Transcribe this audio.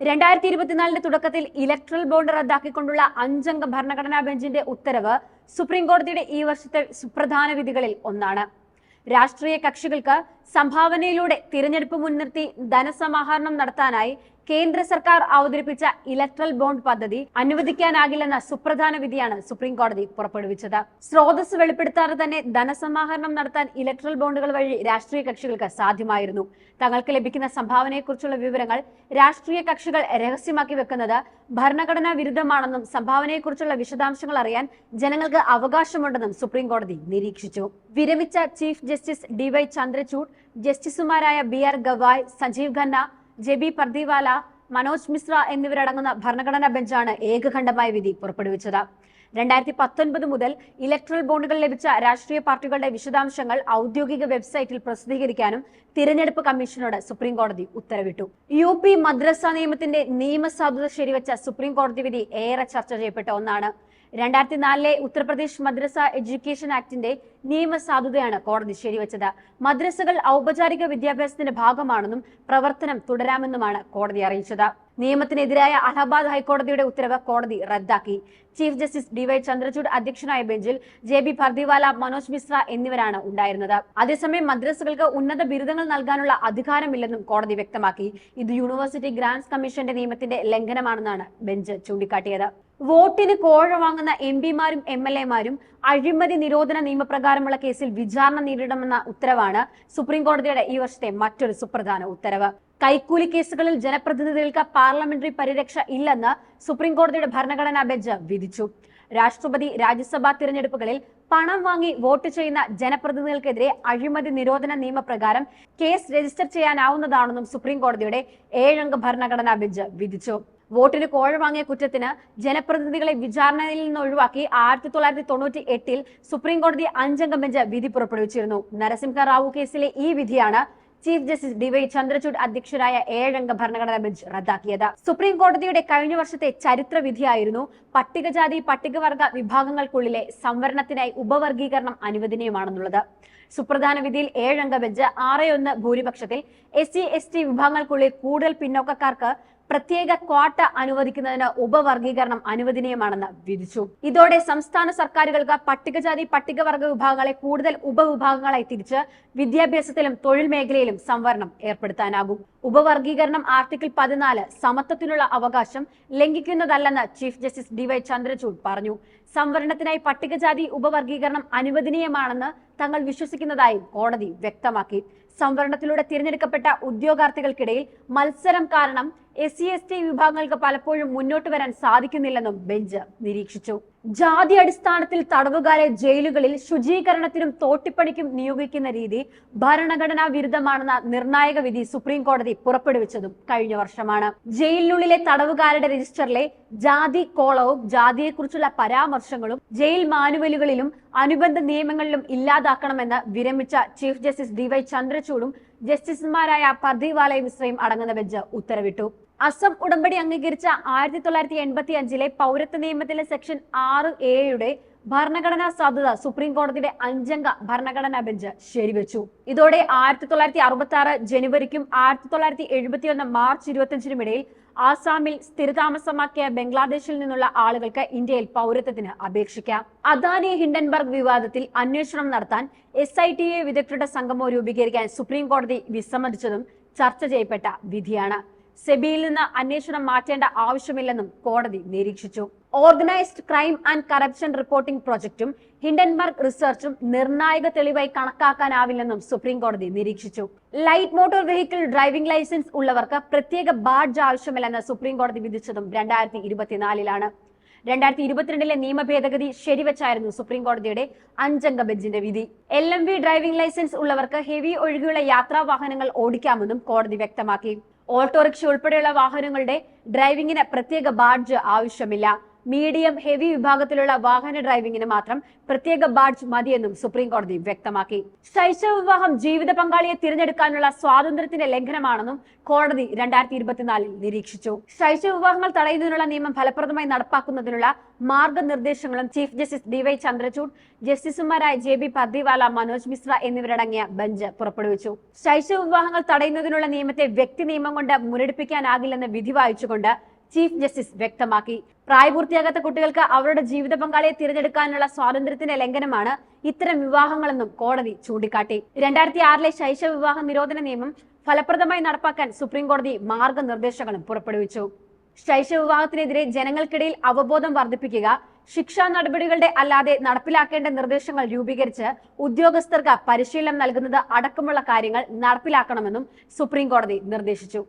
രണ്ടായിരത്തി ഇരുപത്തിനാലിന്റെ തുടക്കത്തിൽ electoral bond റദ്ദാക്കിക്കൊണ്ടുള്ള അഞ്ചംഗ ഭരണഘടനാ ബെഞ്ചിന്റെ ഉത്തരവ് സുപ്രീം കോടതിയുടെ ഈ വർഷത്തെ സുപ്രധാന വിധികളിൽ ഒന്നാണ്. രാഷ്ട്രീയ കക്ഷികൾക്ക് സംഭാവനയിലൂടെ തിരഞ്ഞെടുപ്പ് മുൻനിർത്തി ധനസമാഹരണം നടത്താനായി കേന്ദ്ര സർക്കാർ അവതരിപ്പിച്ച ഇലക്ട്രൽ ബോണ്ട് പദ്ധതി അനുവദിക്കാനാകില്ലെന്ന സുപ്രധാന വിധിയാണ് സുപ്രീം കോടതി പുറപ്പെടുവിച്ചത്. സ്രോതസ് വെളിപ്പെടുത്താതെ തന്നെ ധനസമാഹരണം നടത്താൻ ഇലക്ട്രൽ ബോണ്ടുകൾ വഴി രാഷ്ട്രീയ കക്ഷികൾക്ക് സാധ്യമായിരുന്നു. തങ്ങൾക്ക് ലഭിക്കുന്ന സംഭാവനയെക്കുറിച്ചുള്ള വിവരങ്ങൾ രാഷ്ട്രീയ കക്ഷികൾ രഹസ്യമാക്കി വെക്കുന്നത് ഭരണഘടനാ വിരുദ്ധമാണെന്നും സംഭാവനയെക്കുറിച്ചുള്ള വിശദാംശങ്ങൾ അറിയാൻ ജനങ്ങൾക്ക് അവകാശമുണ്ടെന്നും സുപ്രീം കോടതി നിരീക്ഷിച്ചു. വിരമിച്ച chief justice D Y Chandrachud ജസ്റ്റിസുമാരായ B R Gavai Sanjiv Khanna J B Pardiwala Manoj Mishra എന്നിവരടങ്ങുന്ന ഭരണഘടനാ ബെഞ്ചാണ് ഏകഖണ്ഡമായ വിധി പുറപ്പെടുവിച്ചത്. രണ്ടായിരത്തി പത്തൊൻപത് മുതൽ ഇലക്ട്രൽ ബോണ്ടുകൾ ലഭിച്ച രാഷ്ട്രീയ പാർട്ടികളുടെ വിശദാംശങ്ങൾ ഔദ്യോഗിക വെബ്സൈറ്റിൽ പ്രസിദ്ധീകരിക്കാനും തിരഞ്ഞെടുപ്പ് കമ്മീഷനോട് സുപ്രീം കോടതി ഉത്തരവിട്ടു. യു പി മദ്രസ നിയമത്തിന്റെ നിയമസാധുത ശരിവച്ച സുപ്രീം കോടതി വിധി ഏറെ ചർച്ച ചെയ്യപ്പെട്ട ഒന്നാണ്. രണ്ടായിരത്തി നാലിലെ ഉത്തർപ്രദേശ് മദ്രസ എഡ്യൂക്കേഷൻ ആക്ടിന്റെ നിയമസാധുതയാണ് കോടതി ശരിവച്ചത്. മദ്രസകൾ ഔപചാരിക വിദ്യാഭ്യാസത്തിന്റെ ഭാഗമാണെന്നും പ്രവർത്തനം തുടരാമെന്നുമാണ് കോടതി അറിയിച്ചത്. നിയമത്തിനെതിരായ അലഹബാദ് ഹൈക്കോടതിയുടെ ഉത്തരവ് കോടതി റദ്ദാക്കി. Chief justice D Y Chandrachud അധ്യക്ഷനായ ബെഞ്ചിൽ ജെ ബി ഫർദിവാല മനോജ് മിശ്ര എന്നിവരാണ് ഉണ്ടായിരുന്നത്. അതേസമയം മദ്രസകൾക്ക് ഉന്നത ബിരുദങ്ങൾ നൽകാനുള്ള അധികാരമില്ലെന്നും കോടതി വ്യക്തമാക്കി. ഇത് യൂണിവേഴ്സിറ്റി ഗ്രാന്റ്സ് കമ്മീഷന്റെ നിയമത്തിന്റെ ലംഘനമാണെന്നാണ് ബെഞ്ച് ചൂണ്ടിക്കാട്ടിയത്. വോട്ടിന് കോഴ വാങ്ങുന്ന എം പിമാരും എം എൽ എമാരും അഴിമതി നിരോധന നിയമപ്രകാരമുള്ള കേസിൽ വിചാരണ നേരിടണമെന്ന ഉത്തരവാണ് സുപ്രീം കോടതിയുടെ ഈ വർഷത്തെ മറ്റൊരു സുപ്രധാന ഉത്തരവ്. കൈക്കൂലി കേസുകളിൽ ജനപ്രതിനിധികൾക്ക് പാർലമെന്ററി പരിരക്ഷ ഇല്ലെന്ന് സുപ്രീം കോടതിയുടെ ഭരണഘടനാ ബെഞ്ച് വിധിച്ചു. രാഷ്ട്രപതി രാജ്യസഭാ തിരഞ്ഞെടുപ്പുകളിൽ പണം വാങ്ങി വോട്ട് ചെയ്യുന്ന ജനപ്രതിനിധികൾക്കെതിരെ അഴിമതി നിരോധന നിയമപ്രകാരം കേസ് രജിസ്റ്റർ ചെയ്യാനാവുന്നതാണെന്നും സുപ്രീം കോടതിയുടെ ഏഴംഗ ഭരണഘടനാ ബെഞ്ച് വിധിച്ചു. വോട്ടിന് കോഴ വാങ്ങിയ കുറ്റത്തിന് ജനപ്രതിനിധികളെ വിചാരണയിൽ നിന്ന് ഒഴിവാക്കി ആയിരത്തി തൊള്ളായിരത്തി തൊണ്ണൂറ്റി എട്ടിൽ സുപ്രീം കോടതി അഞ്ചംഗ ബെഞ്ച് വിധി പുറപ്പെടുവിച്ചിരുന്നു. നരസിംഹ റാവു കേസിലെ ഈ വിധിയാണ് chief justice D Y Chandrachud അധ്യക്ഷരായ ഏഴംഗ ഭരണഘടനാ ബെഞ്ച് റദ്ദാക്കിയത്. സുപ്രീം കോടതിയുടെ കഴിഞ്ഞ വർഷത്തെ ചരിത്ര വിധിയായിരുന്നു പട്ടികജാതി പട്ടികവർഗ വിഭാഗങ്ങൾക്കുള്ളിലെ സംവരണത്തിനായി ഉപവർഗീകരണം അനുവദനീയമാണെന്നുള്ളത്. സുപ്രധാന വിധിയിൽ ഏഴംഗ ബെഞ്ച് ആറ് ഒന്ന് ഭൂരിപക്ഷത്തിൽ എസ് സി എസ് ടി വിഭാഗങ്ങൾക്കുള്ളിൽ കൂടുതൽ പിന്നോക്കക്കാർക്ക് പ്രത്യേക ക്വാട്ട അനുവദിക്കുന്നതിന് ഉപവർഗീകരണം അനുവദനീയമാണെന്ന് വിധിച്ചു. ഇതോടെ സംസ്ഥാന സർക്കാരുകൾക്ക് പട്ടികജാതി പട്ടികവർഗ വിഭാഗങ്ങളെ കൂടുതൽ ഉപവിഭാഗങ്ങളായി തിരിച്ച് വിദ്യാഭ്യാസത്തിലും തൊഴിൽ മേഖലയിലും സംവരണം ഏർപ്പെടുത്താനാകും. ഉപവർഗീകരണം ആർട്ടിക്കിൾ പതിനാല് സമത്വത്തിനുള്ള അവകാശം ലംഘിക്കുന്നതല്ലെന്ന് chief justice D Y Chandrachud പറഞ്ഞു. സംവരണത്തിനായി പട്ടികജാതി ഉപവർഗീകരണം അനുവദനീയമാണെന്ന് തങ്ങൾ വിശ്വസിക്കുന്നതായും കോടതി വ്യക്തമാക്കി. സംവരണത്തിലൂടെ തിരഞ്ഞെടുക്കപ്പെട്ട ഉദ്യോഗാർത്ഥികൾക്കിടയിൽ മത്സരം കാരണം എസ് സി എസ് ടി വിഭാഗങ്ങൾക്ക് പലപ്പോഴും മുന്നോട്ട് വരാൻ സാധിക്കുന്നില്ലെന്നും ബെഞ്ച് നിരീക്ഷിച്ചു. ജാതി അടിസ്ഥാനത്തിൽ തടവുകാരെ ജയിലുകളിൽ ശുചീകരണത്തിനും തോട്ടിപ്പണിക്കും നിയോഗിക്കുന്ന രീതി ഭരണഘടനാ വിരുദ്ധമാണെന്ന നിർണായക വിധി സുപ്രീം കോടതി പുറപ്പെടുവിച്ചതും കഴിഞ്ഞ വർഷമാണ്. ജയിലിനുള്ളിലെ തടവുകാരുടെ രജിസ്റ്ററിലെ ജാതി കോളവും ജാതിയെക്കുറിച്ചുള്ള പരാമർശങ്ങളും ജയിൽ മാനുവലുകളിലും അനുബന്ധ നിയമങ്ങളിലും ഇല്ലാതാക്കണമെന്ന് വിരമിച്ച ചീഫ് ജസ്റ്റിസ് ഡി വൈ ചന്ദ്രചൂഡും ജസ്റ്റിസുമാരായ പർദിവാലയ മിശ്രയും അടങ്ങുന്ന ബെഞ്ച് ഉത്തരവിട്ടു. അസം ഉടമ്പടി അംഗീകരിച്ച ആയിരത്തി തൊള്ളായിരത്തി എൺപത്തി അഞ്ചിലെ പൗരത്വ നിയമത്തിലെ സെക്ഷൻ ആറ് എയുടെ ഭരണഘടനാ സാധുത സുപ്രീം കോടതിയുടെ അഞ്ചംഗ ഭരണഘടനാ ബെഞ്ച് ശരിവെച്ചു. ഇതോടെ ആയിരത്തി തൊള്ളായിരത്തി അറുപത്തി ആറ് ജനുവരിക്കും ആയിരത്തി തൊള്ളായിരത്തി എഴുപത്തി ഒന്ന് മാർച്ച് ഇരുപത്തിയഞ്ചിനും ഇടയിൽ ആസാമിൽ സ്ഥിരതാമസമാക്കിയ ബംഗ്ലാദേശിൽ നിന്നുള്ള ആളുകൾക്ക് ഇന്ത്യയിൽ പൗരത്വത്തിന് അപേക്ഷിക്കാം. അദാനി ഹിൻഡൻബർഗ് വിവാദത്തിൽ അന്വേഷണം നടത്താൻ എസ് ഐ ടി എ വിദഗ്ധരുടെ സംഗമം രൂപീകരിക്കാൻ സുപ്രീം കോടതി വിസമ്മതിച്ചതും ചർച്ച ചെയ്യപ്പെട്ട വിധിയാണ്. സെബിയിൽ നിന്ന് അന്വേഷണം മാറ്റേണ്ട ആവശ്യമില്ലെന്നും കോടതി നിരീക്ഷിച്ചു. Organised crime and corruption reporting പ്രൊജക്ടും Hindenburg റിസർച്ചും നിർണായക തെളിവായി കണക്കാക്കാനാവില്ലെന്നും സുപ്രീം കോടതി നിരീക്ഷിച്ചു. Light motor vehicle driving licence ഉള്ളവർക്ക് പ്രത്യേക ബാഡ്ജ് ആവശ്യമില്ലെന്ന് സുപ്രീം കോടതി വിധിച്ചതും രണ്ടായിരത്തി ഇരുപത്തിനാലിലാണ് രണ്ടായിരത്തി ഇരുപത്തിരണ്ടിലെ നിയമ ഭേദഗതി ശരിവച്ചായിരുന്നു സുപ്രീം കോടതിയുടെ അഞ്ചംഗ ബെഞ്ചിന്റെ വിധി. L M V driving licence ഉള്ളവർക്ക് ഹെവി ഒഴികെയുള്ള യാത്രാ വാഹനങ്ങൾ ഓടിക്കാമെന്നും കോടതി വ്യക്തമാക്കി. ഓട്ടോറിക്ഷ ഉൾപ്പെടെയുള്ള വാഹനങ്ങളുടെ ഡ്രൈവിംഗിന് പ്രത്യേക ബാഡ്ജ് ആവശ്യമില്ല. മീഡിയം ഹെവി വിഭാഗത്തിലുള്ള വാഹന ഡ്രൈവിംഗിന് മാത്രം പ്രത്യേക ബാഡ്ജ് മതിയെന്നും സുപ്രീം കോടതി വ്യക്തമാക്കി. ശൈശവ വിവാഹം ജീവിത പങ്കാളിയെ തിരഞ്ഞെടുക്കാനുള്ള സ്വാതന്ത്ര്യത്തിന്റെ ലംഘനമാണെന്നും കോടതി രണ്ടായിരത്തി ഇരുപത്തിനാലിൽ നിരീക്ഷിച്ചു. ശൈശവ വിവാഹങ്ങൾ തടയുന്നതിനുള്ള നിയമം ഫലപ്രദമായി നടപ്പാക്കുന്നതിനുള്ള മാർഗനിർദ്ദേശങ്ങളും chief justice D Y Chandrachud ജസ്റ്റിസുമാരായ ജെ ബി പദ്വിവാല മനോജ് മിശ്ര എന്നിവരടങ്ങിയ ബെഞ്ച് പുറപ്പെടുവിച്ചു. ശൈശവ വിവാഹങ്ങൾ തടയുന്നതിനുള്ള നിയമത്തെ വ്യക്തി നിയമം കൊണ്ട് മുരടിപ്പിക്കാനാകില്ലെന്ന് വിധി വായിച്ചുകൊണ്ട് ചീഫ് ജസ്റ്റിസ് വ്യക്തമാക്കി. പ്രായപൂർത്തിയാകാത്ത കുട്ടികൾക്ക് അവരുടെ ജീവിത പങ്കാളിയെ തിരഞ്ഞെടുക്കാനുള്ള സ്വാതന്ത്ര്യത്തിന്റെ ലംഘനമാണ് ഇത്തരം വിവാഹങ്ങളെന്നും കോടതി ചൂണ്ടിക്കാട്ടി. രണ്ടായിരത്തി ആറിലെ ശൈശവ വിവാഹ നിരോധന നിയമം ഫലപ്രദമായി നടപ്പാക്കാൻ സുപ്രീംകോടതി മാർഗനിർദ്ദേശങ്ങളും പുറപ്പെടുവിച്ചു. ശൈശവ വിവാഹത്തിനെതിരെ ജനങ്ങൾക്കിടയിൽ അവബോധം വർദ്ധിപ്പിക്കുക ശിക്ഷാ നടപടികളുടെ അല്ലാതെ നടപ്പിലാക്കേണ്ട നിർദ്ദേശങ്ങൾ രൂപീകരിച്ച് ഉദ്യോഗസ്ഥർക്ക് പരിശീലനം നൽകുന്നത് അടക്കമുള്ള കാര്യങ്ങൾ നടപ്പിലാക്കണമെന്നും സുപ്രീംകോടതി നിർദ്ദേശിച്ചു.